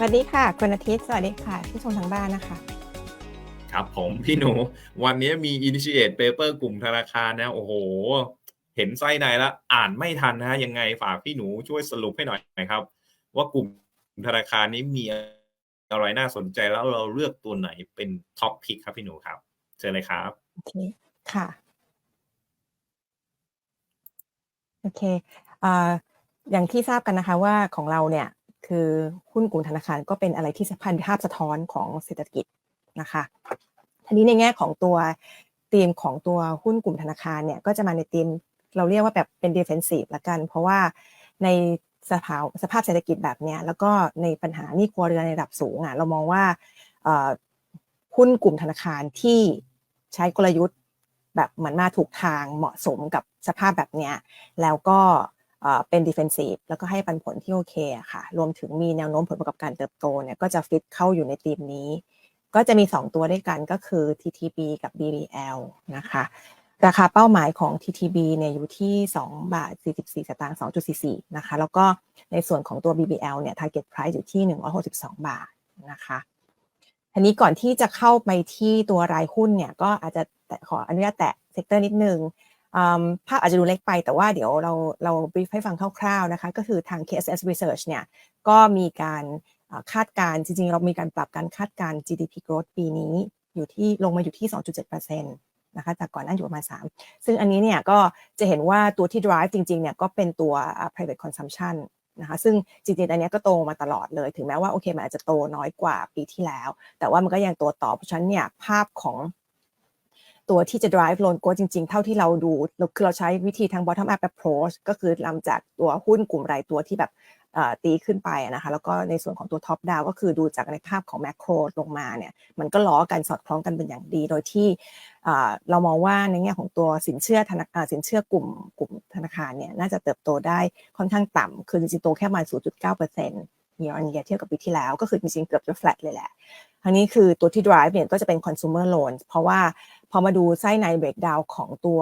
สวัสดีค่ะคุณอาทิตย์ สวัสดีค่ะที่ชมทางบ้านนะคะ ครับผมพี่หนู วันนี้มี initiate paper กลุ่มธนาคารนะ โอ้โห เห็นไส้ในแล้วอ่านไม่ทันนะยังไงฝากพี่หนูช่วยสรุปให้หน่อยนะครับ ว่ากลุ่มธนาคารนี้มีอะไรน่าสนใจแล้วเราเลือกตัวไหนเป็นท็อปพิกครับพี่หนูครับเชิญเลยครับโอเคค่ะโอเคอ่าอย่างที่ทราบกันนะคะว่าของเราเนี่ย คือหุ้นกลุ่มธนาคารก็เป็นอะไรที่สะพานภาพสะท้อนของเศรษฐกิจนะคะทีนี้ในแง่ของตัวธีมของตัวหุ้นกลุ่มธนาคารเนี่ยก็จะมาในธีมเราเรียกว่าแบบเป็น defensive ละกัน เพราะว่าในสภาวสภาพเศรษฐกิจแบบเนี้ยแล้วก็ในปัญหานี้ครัวเรือนในระดับสูงอะเรามองว่าหุ้นกลุ่มธนาคารที่ใช้กลยุทธ์แบบเหมือนมาถูกทางเหมาะสมกับสภาพแบบเนี้ยแล้วก็ เป็น defensive แล้วก็ให้ปันผลที่โอเคค่ะ รวมถึงมีแนวโน้มผลประกอบการเติบโตเนี่ยก็จะฟิตเข้าอยู่ในธีมนี้ ก็จะมี 2 ตัวด้วยกันก็คือ TTB กับ BBL นะคะ ราคาเป้าหมายของ TTB เนี่ยอยู่ที่ 2 บาท 44 สตางค์ 2.44 นะคะ แล้วก็ในส่วนของตัว BBL เนี่ย target price อยู่ที่ 162 บาทนะคะทีนี้ก่อนที่จะเข้าไปที่ตัวรายหุ้นเนี่ยก็อาจจะขออนุญาตแตะเซกเตอร์นิดนึง ภาพอาจจะดูเล็กไปแต่ว่าเดี๋ยวเราเราบรีฟให้ฟังคร่าวๆนะคะก็คือทาง KSS Research เนี่ยก็มีการคาดการณ์จริงๆ เรามีการปรับการคาดการณ์ GDP growth ปีนี้อยู่ที่ลงมาอยู่ที่ 2.7%นะคะจากก่อนหน้าอยู่ประมาณ 3 ซึ่งอันนี้เนี่ยก็จะเห็นว่าตัวที่ drive จริงๆเนี่ยก็เป็นตัว private consumption นะคะซึ่งจริงๆ อันนี้ก็โตมาตลอดเลย ถึงแม้ว่าโอเคมันอาจจะโตน้อยกว่าปีที่แล้ว แต่ว่ามันก็ยังโตต่อเพราะฉะนั้นเนี่ยภาพของ ตัวที่จะ drive loan growth จริงๆ เท่าที่เราดูคือเราใช้วิธีทาง bottom up approach ก็คือลำจากตัวหุ้นกลุ่มรายตัวที่แบบตีขึ้นไปนะคะแล้วก็ในส่วนของตัว top down ก็คือดูจากในภาพของ macro ลงมาเนี่ยมันก็ล้อกันสอดคล้องกันเป็นอย่างดี โดยที่เรามองว่าในแง่ของตัวสินเชื่อธนาคารสินเชื่อกลุ่มกลุ่มธนาคารเนี่ยน่าจะเติบโตได้ค่อนข้างต่ำคือจริงๆโตแค่ประมาณ 0.9% year on year เทียบกับปีที่แล้ว ก็คือจริงๆเกือบจะ flat เลยแหละทางนี้คือตัวที่ drive เนี่ยก็จะเป็น consumer loan เพราะว่า พอมาดูไส้ใน breakdown ของตัว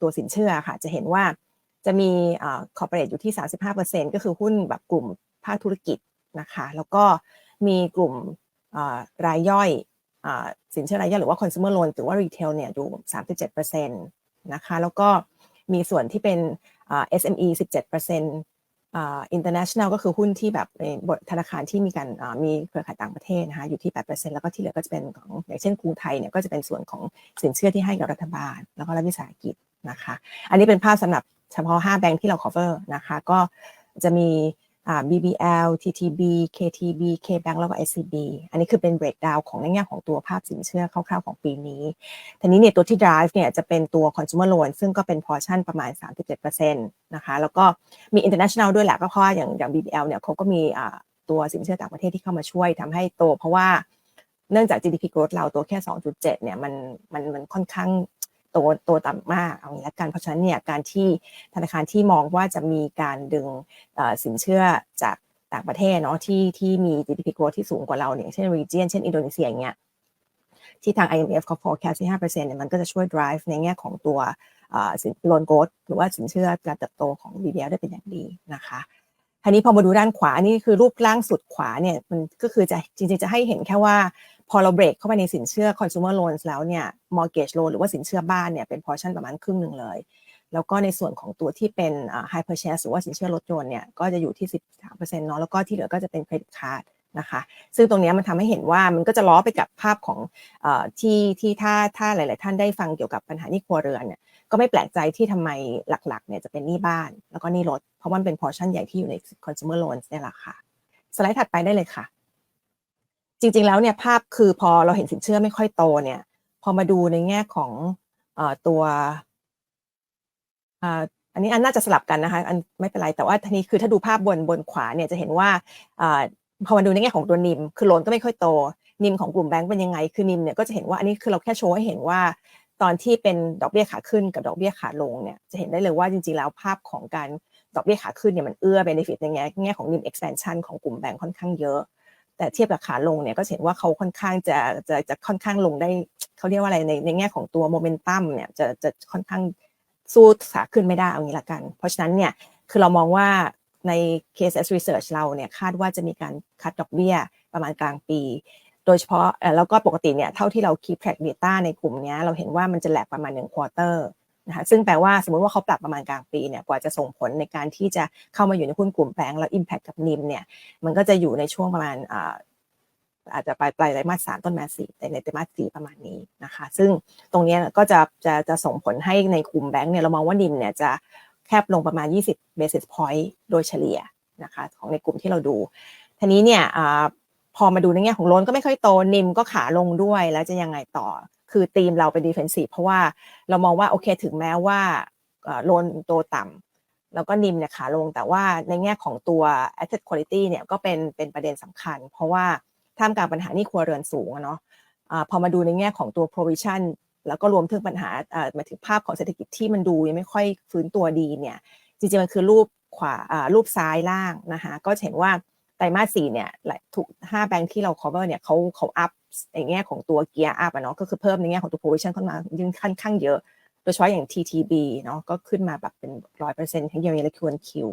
ตัวสินเชื่อค่ะ จะเห็นว่าจะมีคอ่า corporate อยู่ที่ 35%ก็คือหุ้นแบบกลุ่มภาคธุรกิจนะคะ แล้วก็มีกลุ่มรายย่อยอสินเชื่อรายย่อยหรือว่า consumer loan หรือว่า retail เนี่ยอยู่ 37%นะคะ แล้วก็มีส่วนที่เป็น SME 17% อ่า SME 17%อ่า international ก็คือหุ้นที่แบบในธนาคารที่มีการมีเครือข่ายต่างประเทศนะคะอยู่ที่ 8%แล้วก็ที่เหลือก็จะเป็นของอย่างเช่นกรุงไทยเนี่ยก็จะเป็นส่วนของสินเชื่อที่ให้กับรัฐบาล แล้วก็รัฐวิสาหกิจนะคะ อันนี้เป็นภาพสำหรับเฉพาะ 5 แบงค์ที่เรา cover นะคะ ก็จะมี BBL TTB KTB KBank แล้วก็ SCB อันนี้คือเป็น breakdown ของในแง่ของตัวภาพสินเชื่อคร่าวๆของปีนี้ทีนี้เนี่ยตัวที่ drive เนี่ยจะเป็นตัว consumer loan ซึ่งก็เป็น portion ประมาณ 37%นะคะ แล้วก็มี international ด้วยแหละก็เพราะว่าอย่างอย่าง BBL เนี่ยเขาก็มีอ่าตัวสินเชื่อต่างประเทศที่เข้ามาช่วยทำให้โตเพราะว่าเนื่องจาก GDP growth เราตัวแค่ 2.7 เนี่ยมันมันมันค่อนข้าง โตโตต่ำมากเอางี้ละกันเพราะฉะนั้นเนี่ยการที่ธนาคารที่มองว่าจะมีการดึงสินเชื่อจากต่างประเทศเนาะที่ที่มี GDP growth ที่สูงกว่าเราเนี่ยเช่น region เช่นอินโดนีเซียอย่างเงี้ยที่ทาง IMF เขา forecast ที่5%เนี่ยมันก็จะช่วย drive ในแง่ของตัวสิน loan growth หรือว่าสินเชื่อการเติบโตของ BBL ได้เป็นอย่างดีนะคะทีนี้พอมาดูด้านขวานนี้คือรูปล่างสุดขวาเนี่ยมันก็คือจะจริงๆจะให้เห็นแค่ว่า พอเราเบรกเข้าไปในสินเชื่อ consumer loans แล้วเนี่ย mortgage loan หรือว่าสินเชื่อบ้านเนี่ยเป็น portion ประมาณครึ่งหนึ่งเลย แล้วก็ในส่วนของตัวที่เป็น high purchase หรือว่าสินเชื่อรถยนต์เนี่ยก็จะอยู่ที่ 13%เนาะแล้วก็ที่เหลือก็จะเป็น credit card นะคะซึ่งตรงนี้มันทำให้เห็นว่ามันก็จะล้อไปกับภาพของอที่ที่ถ้าถ้าหลาย ๆ ท่านได้ฟังเกี่ยวกับปัญหาหนี้ครัวเรือนเนี่ยก็ไม่แปลกใจที่ทำไมหลัก ๆ เนี่ยจะเป็นหนี้บ้าน แล้วก็หนี้รถ เพราะมันเป็น portion ใหญ่ที่อยู่ใน consumer loans เนี่ยแหละค่ะ สไลด์ถัดไปได้เลยค่ะ จริง ๆ แล้วเนี่ยภาพคือพอเราเห็นสินเชื่อไม่ค่อยโตเนี่ย พอมาดูในแง่ของอตัวอันนี้อันน่าจะสลับกันนะคะอันไม่เป็นไรแต่ว่าทีนี้คือถ้าดูภาพบนบนขวาเนี่ยจะเห็นว่าอ่าพอมาดูในแง่ของตัวนิม คือโลนก็ไม่ค่อยโต นิมของกลุ่มแบงก์เป็นยังไง คือนิมเนี่ยก็จะเห็นว่าอันนี้คือเราแค่โชว์ให้เห็นว่า ตอนที่เป็นดอกเบี้ยขาขึ้นกับดอกเบี้ยขาลงเนี่ยจะเห็นได้เลยว่าจริงๆแล้วภาพของการดอกเบี้ยขาขึ้นเนี่ยมันเอื้อเบนฟิตในแง่แง่ของนิม expansion ของกลุ่มแบงก์ค่อนข้างเยอะ แต่เทียบกับขาลงเนี่ยก็เห็นว่าเขาค่อนข้างจะจะจะค่อนข้างลงได้เขาเรียกว่าอะไรในในแง่ของตัวโมเมนตัมเนี่ยจะจะค่อนข้างสู้ขาขึ้นไม่ได้เอางี้ละกัน เพราะฉะนั้นเนี่ยคือเรามองว่าใน KSS Research เราเนี่ยคาดว่าจะมีการคัดดอกเบี้ยประมาณกลางปี โดยเฉพาะแล้วก็ปกติเนี่ยเท่าที่เรา keep track data ในกลุ่มนี้เราเห็นว่ามันจะแหลกประมาณ1 quarter นะคะซึ่งแปลว่าสมมติว่าเขาปรับประมาณกลางปีเนี่ยกว่าจะส่งผลในการที่จะเข้ามาอยู่ในหุ้นกลุ่มแบงก์แล้ว impact กับนิมเนี่ยมันก็จะอยู่ในช่วงประมาณอาจจะปลายปลายไตรมาสสามต้นมาสสี่แต่ในไตรมาสสี่ประมาณนี้นะคะ ซึ่งตรงนี้ก็จะจะจะส่งผลให้ในกลุ่มแบงก์เนี่ยเรามองว่านิมเนี่ยจะแคบลงประมาณ 20 basis point โดยเฉลี่ยนะคะของในกลุ่มที่เราดู ทีนี้เนี่ยอพอมาดูในแง่ของโลนก็ไม่ค่อยโตนิมก็ขาลงด้วยแล้วจะยังไงต่อ คือธีมเราเป็นดิเฟนซีฟเพราะว่าเรามองว่าโอเคถึงแม้ว่าโลนโตต่ำแล้วก็นิมเนี่ยขาลงแต่ว่าในแง่ของตัว asset quality เนี่ยก็เป็นเป็นประเด็นสำคัญ เพราะว่าท่ามกลางปัญหานี้ครัวเรือนสูงเนาะพอมาดูในแง่ของตัว provision แล้วก็รวมถึงปัญหาอ่าหมายถึงภาพของเศรษฐกิจที่มันดูยังไม่ค่อยฟื้นตัวดีเนี่ยจริงๆมันคือรูปขวาอ่ารูปซ้ายล่างนะคะก็จะเห็นว่าไตรมาสสี่เนี่ยหลายทุกห้าแบงค์ที่เรา cover เนี่ยเขาเขาอัพ ในแง่ของตัวเกียร์อัพอะเนาะก็คือเพิ่มในแง่ของตัว provision ขึ้นมายิ่งค่อนข้างเยอะโดยเฉพาะอย่าง TTB เนาะก็ขึ้นมาแบบเป็นร้อยเปอร์เซ็นต์ทั้งเยียร์และคิวคิว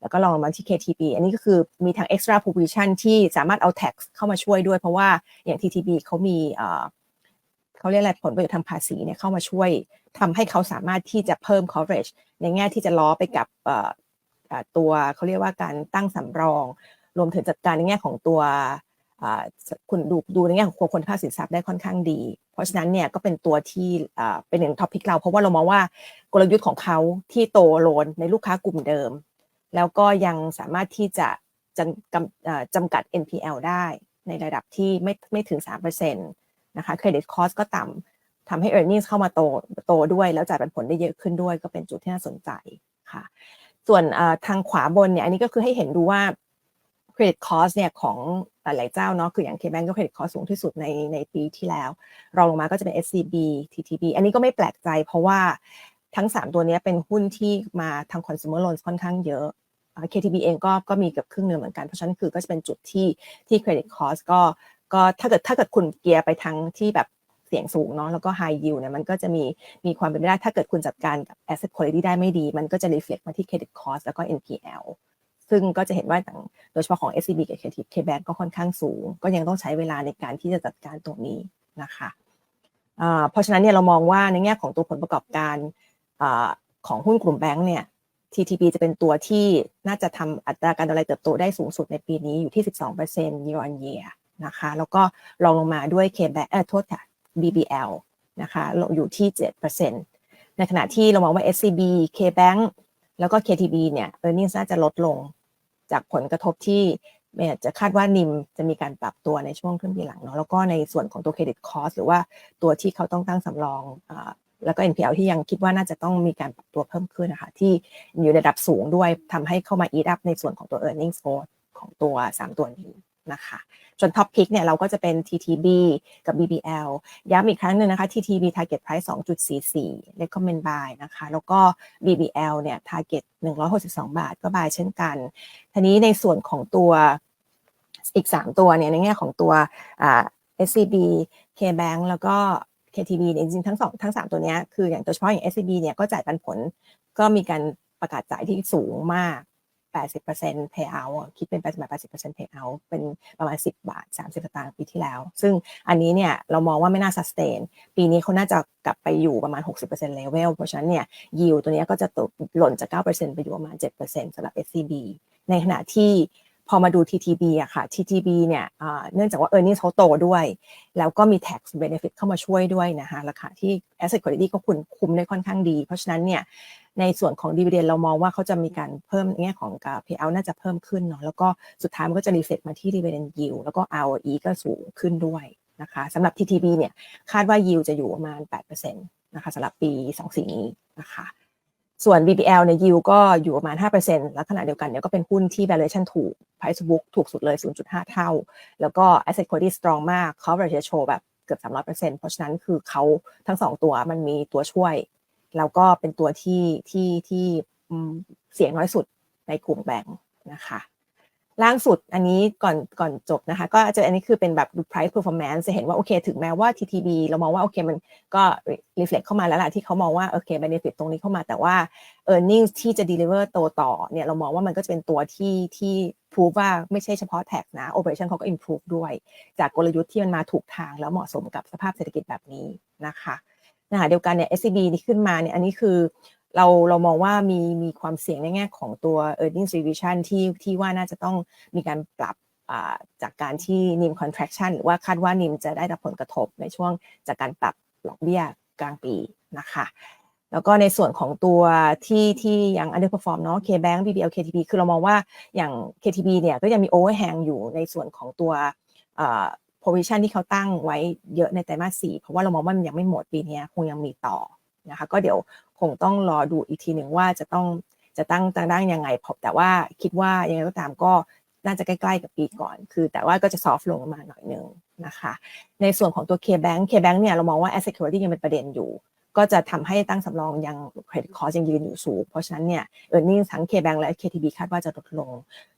แล้วก็ลองมาที่ KTB อันนี้ก็คือมีทาง extra provision ที่สามารถเอา tax เข้ามาช่วยด้วย เพราะว่าอย่าง TTB เขามีเอ่อเขาเรียกอะไรผลประโยชน์ทางภาษีเนี่ยเข้ามาช่วยทำให้เขาสามารถที่จะเพิ่ม coverage ในแง่ที่จะล้อไปกับเอ่อตัวเขาเรียกว่าการตั้งสำรอง รวมถึงจัดการในแง่ของตัว คุณดูดูในแง่ของคนค่าสินทรัพย์ได้ค่อนข้างดี เพราะฉะนั้นเนี่ยก็เป็นตัวที่เป็นหนึ่งท็อปิกเรา เพราะว่าเรามองว่ากลยุทธ์ของเขาที่โตโลนในลูกค้ากลุ่มเดิม แล้วก็ยังสามารถที่จะจำจำกัด NPL ได้ในระดับที่ไม่ไม่ถึง 3%นะคะเครดิตคอสก็ต่ำทำให้ e a r n i n g เข้ามาโตโตด้วย แล้วจ่ายปันผลได้เยอะขึ้นด้วย ก็เป็นจุดที่น่าสนใจค่ะ ส่วนทางขวาบนเนี่ยอันนี้ก็คือให้เห็นดูว่า credit cost เนี่ยของหลายเจ้าเนาะคืออย่าง KBank ก็ credit cost สูงที่สุดในในปีที่แล้ว รองลงมาก็จะเป็น SCB TTB อันนี้ก็ไม่แปลกใจเพราะว่าทั้ง 3 ตัวนี้เป็นหุ้นที่มาทาง consumer loans ค่อนข้างเยอะ KTB เองก็ก็มีเกือบครึ่งหนึ่งเหมือนกัน เพราะฉะนั้นคือก็จะเป็นจุดที่ที่ credit cost ก็ก็ถ้าเกิดถ้าเกิดคุณเกียร์ไปทางที่แบบเสี่ยงสูงเนาะแล้วก็ high yield เนี่ยมันก็จะมีมีความเป็นไปได้ ถ้าเกิดคุณจัดการกับ asset quality ได้ไม่ดี มันก็จะ reflect มาที่ credit cost แล้วก็ NPL ซึ่งก็จะเห็นว่าโดยเฉพาะของ SCB กับ KBank ก็ค่อนข้างสูง ก็ยังต้องใช้เวลาในการที่จะจัดการตรงนี้นะคะเพราะฉะนั้นเนี่ยเรามองว่าในแง่ของตัวผลประกอบการของหุ้นกลุ่มแบงก์เนี่ย TTB จะเป็นตัวที่น่าจะทำอัตราการดำเนินเติบโตได้สูงสุดในปีนี้อยู่ที่ 12% year on year นะคะ แล้วก็รองลงมาด้วย KBank เออโทษค่ะ BBL นะคะอยู่ที่ 7%ในขณะที่เรามองว่า SCB KBank แล้วก็ KTB เนี่ย earnings น่าจะลดลง จากผลกระทบที่จะคาดว่านิมจะมีการปรับตัวในช่วงครึ่งปีหลังเนาะแล้วก็ในส่วนของตัว credit cost หรือว่าตัวที่เขาต้องตั้งสำรองอแล้วก็ NPL ที่ยังคิดว่าน่าจะต้องมีการปรับตัวเพิ่มขึ้นนะคะที่อยู่ในระดับสูงด้วยทำให้เข้ามา eat up ในส่วนของตัว earnings growth ของตัว 3 ตัวนี้ นะคะจนท็อปพิกเนี่ยเราก็จะเป็น TTB กับ BBL ย้ำอีกครั้งหนึ่งนะคะ TTB target price 2.44 recommend buy นะคะ แล้วก็ BBL เนี่ย target 162 บาทก็ buy เช่นกัน ทีนี้ในส่วนของตัวอีก 3 ตัวเนี่ยในแง่ของตัว SCB KBank แล้วก็ KTB เนี่ยจริงๆทั้งสองทั้ง 3 ตัวนี้คืออย่างโดยเฉพาะอย่าง SCB เนี่ยก็จ่ายปันผลก็มีการประกาศจ่ายที่สูงมาก 80% payout คิดเป็น80 80% payout เป็นประมาณ 10 บาท 30สตางค์ปีที่แล้ว ซึ่งอันนี้เนี่ยเรามองว่าไม่น่า sustain ปีนี้เขาน่าจะกลับไปอยู่ประมาณ 60% level เพราะฉะนั้นเนี่ย yield ตัวนี้ก็จะตกหล่นจาก 9%ไปอยู่ประมาณ 7%สำหรับ SCB ในขณะที่ พอมาดู TTB อะค่ะ TTB เนี่ยเนื่องจากว่า earnings เขาโตด้วย แล้วก็มี tax benefit เข้ามาช่วยด้วยนะคะราคาที่ asset quality ก็คุณคุมได้ค่อนข้างดี เพราะฉะนั้นเนี่ยในส่วนของ dividend เรามองว่าเขาจะมีการเพิ่มแง่ของ payout น่าจะเพิ่มขึ้นเนาะแล้วก็สุดท้ายมันก็จะ reflect มาที่ dividend yield แล้วก็ ROE ก็สูงขึ้นด้วยนะคะสำหรับ TTB เนี่ยคาดว่า yield จะอยู่ประมาณ8%นะคะสำหรับปี 24 นี้นะคะ ส่วน BBL ในยูก็อยู่ประมาณ 5%แล้วขณะเดียวกันเนี่ยก็เป็นหุ้นที่ valuation ถูก price book ถูกสุดเลย 0.5 เท่า แล้วก็ asset quality strong มาก coverage ratio แบบเกือบ 300%เพราะฉะนั้นคือเขาทั้งสองตัวมันมีตัวช่วย แล้วก็เป็นตัวที่ที่ที่เสียงน้อยสุดในกลุ่มแบงค์นะคะ ล่างสุดอันนี้ก่อนก่อนจบนะคะ ก็จะอันนี้คือเป็นแบบดู price performance จะเห็นว่า โอเค ถึงแม้ว่า TTB เรามองว่า โอเค มันก็ reflect เข้ามาแล้วล่ะที่เขามองว่า โอเค benefit ตรงนี้เข้ามาแต่ว่า earnings ที่จะ deliver โตต่อเนี่ยเรามองว่ามันก็จะเป็นตัวที่ที่ prove ว่าไม่ใช่เฉพาะ tax นะ operation เขาก็ improve ด้วย จากกลยุทธ์ที่มันมาถูกทางแล้วเหมาะสมกับสภาพเศรษฐกิจแบบนี้นะคะนะคะเดียวกันเนี่ย SCB นี่ขึ้นมาเนี่ยอันนี้คือ เราเรามองว่ามีมีความเสี่ยงในแง่ของตัว e a r n i n g revision ที่ที่ว่าน่าจะต้องมีการปรับจากการที่ NIM contraction หรือว่าคาดว่า NIM จะได้รับผลกระทบในช่วงจากการปรับดอกเบี้ยกลางปีนะคะแล้วก็ในส่วนของตัวที่ที่ยัง underperform เนาะ KBank BBL KTB คือเรามองว่าอย่าง KTB เนี่ยก็ยังมี overhang อยู่ในส่วนของตัวเอ่อ provision ที่เขาตั้งไว้เยอะในไตรมาสสี่เพราะว่าเรามองว่ามันยังไม่หมดปีนี้คงยังมีต่อนะคะก็เดี๋ยวคงต้องรอดูอีกทีหนึ่งว่าจะต้องจะตั้งตั้งด้ยังไงพอแต่ว่าคิดว่ายังไงก็ตามก็น่าจะใกล้ๆกับปีก่อน คือแต่ว่าก็จะ soft ลงมาหน่อยนึงนะคะ ในส่วนของตัว KBank KBank เนี่ยเรามองว่า asset quality ยังเป็นประเด็นอยู่ ก็จะทำให้ตั้งสำรองยัง credit cost ยังยืนอยู่สูง เพราะฉะนั้นเนี่ย earnings ทั้ง KBank และ KTB คาดว่าจะลดลง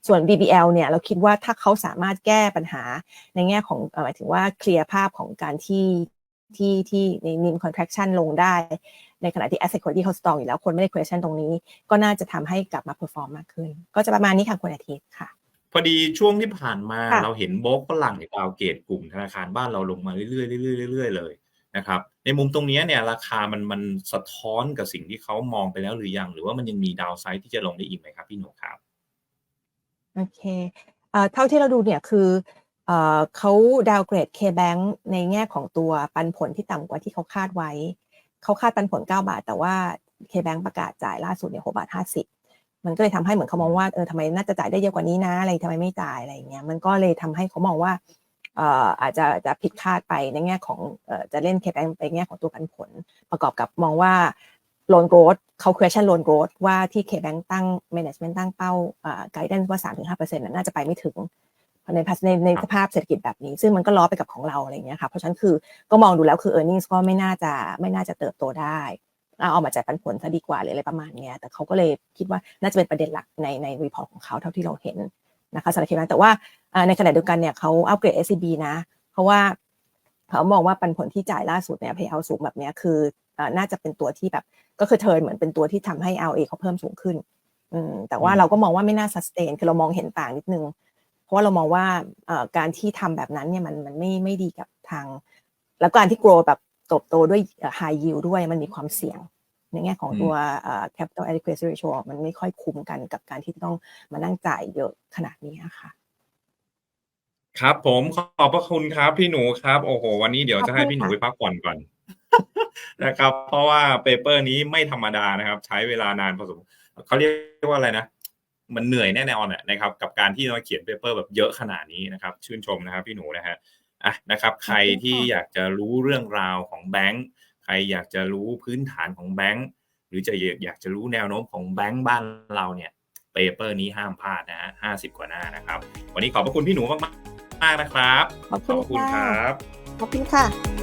ส่วน BBL เนี่ยเราคิดว่าถ้าเขาสามารถแก้ปัญหาในแง่ของหมายถึงว่าเคลียร์ภาพของการที่ที่ที่ใน NIM contraction ลงได้ ในขณะที่ asset quality เขา strong อยู่แล้วคนไม่ได้ question ตรงนี้ ก็น่าจะทำให้กลับมา perform มากขึ้น ก็จะประมาณนี้ค่ะคุณอาทิตย์ค่ะพอดีช่วงที่ผ่านมาค่ะเราเห็นโบล็อกฝรั่งในดาวเกตกลุ่มธนาคารบ้านเราลงมาเรื่อยๆเรื่อยๆเรื่อยๆเลยนะครับในมุมตรงเนี้ยเนี่ยราคามันมันสะท้อนกับสิ่งที่เขามองไปแล้วหรือยัง หรือว่ามันยังมีดาวไซด์ที่จะลงได้อีกไหมครับพี่หนูครับโอเคเอ่อเท่าที่เราดูเนี่ยคือเอ่อเขาดาวเกรด K-Bank ในแง่ของตัวปันผลที่ต่ำกว่าที่เขาคาดไว้ เขาคาดปันผล 9 บาท แต่ว่า K-Bank ประกาศจ่ายล่าสุดเนี่ย6บาท50มันก็เลยทำให้เหมือนเขามองว่าเออทำไมน่าจะจ่ายได้เยอะกว่านี้นะอะไรทำไมไม่จ่ายอะไรเงี้ยมันก็เลยทำให้เขามองว่าเอ่ออาจจะจะผิดคาดไปในแง่ของเอ่อจะเล่น K-Bank ไปแง่ของตัวปันผล ประกอบกับมองว่า loan growth เขา question loan growth ว่าที่ K-Bank ตั้ง management ตั้งเป้าอ่า guidance ว่า3-5%น่ะน่าจะไปไม่ถึง ในภาในในครับสภาพเศรษฐกิจแบบนี้ ซึ่งมันก็ล้อไปกับของเราอะไรอย่างเงี้ยค่ะเพราะฉะนั้นคือก็มองดูแล้วคือ earnings ก็ไม่น่าจะไม่น่าจะเติบโตได้เอาเอามาจ่ายปันผลซะดีกว่าหรืออะไรประมาณเนี้ยแต่เขาก็เลยคิดว่าน่าจะเป็นประเด็นหลักในในรีพอร์ตของเขาเท่าที่เราเห็นนะคะสำหรับ K-Bank แต่ว่าอ่าในขณะเดียวกันเนี่ยเขาอัปเกรด SCB นะ เพราะว่าเขามองว่าปันผลที่จ่ายล่าสุดเนี่ย payout สูงแบบเนี้ยคืออ่าน่าจะเป็นตัวที่แบบก็คือเทิร์นเหมือนเป็นตัวที่ทำให้ LA เขาเพิ่มสูงขึ้นอืมแต่ว่าอืมเราก็มองว่าไม่น่า sustain คือเรามองเห็นต่างนิดนึง เพราะว่าเรามองว่าเอ่อการที่ทำแบบนั้นเนี่ยมันมันไม่ไม่ดีกับทาง แล้วการที่ grow แบบโตบโตด้วยเอ่อ high yield ด้วยมันมีความเสี่ยง ในแง่ของตัวเอ่อ capital adequacy ratio มันไม่ค่อยคุ้มกันกับการที่ต้องมานั่งจ่ายเยอะขนาดนี้อะค่ะครับผมขอบพระคุณครับพี่หนูครับโอ้โห วันนี้เดี๋ยวจะให้พี่หนูขอบไปคุณค่ะพักผ่อนก่อนนะครับ เพราะว่าเปเปอร์นี้ไม่ธรรมดานะครับ ใช้เวลานานพอสมเขาเรียกว่าอะไรนะ มันเหนื่อยแน่นอนอะนะครับ กับการที่เราเขียนเปเปอร์แบบเยอะขนาดนี้นะครับ ชื่นชมนะครับพี่หนูนะฮะอะนะครับ ใครที่อยากจะรู้เรื่องราวของแบงค์ใครอยากจะรู้พื้นฐานของแบงค์หรือจะอยากจะรู้แนวโน้มของแบงค์บ้านเราเนี่ยเปเปอร์นี้ห้ามพลาดนะฮะห้าสิบกว่าหน้านะครับ วันนี้ขอบพระคุณพี่หนูมากๆมากนะครับ ขอบคุณขอบคุณค่ะครับ ขอบคุณค่ะ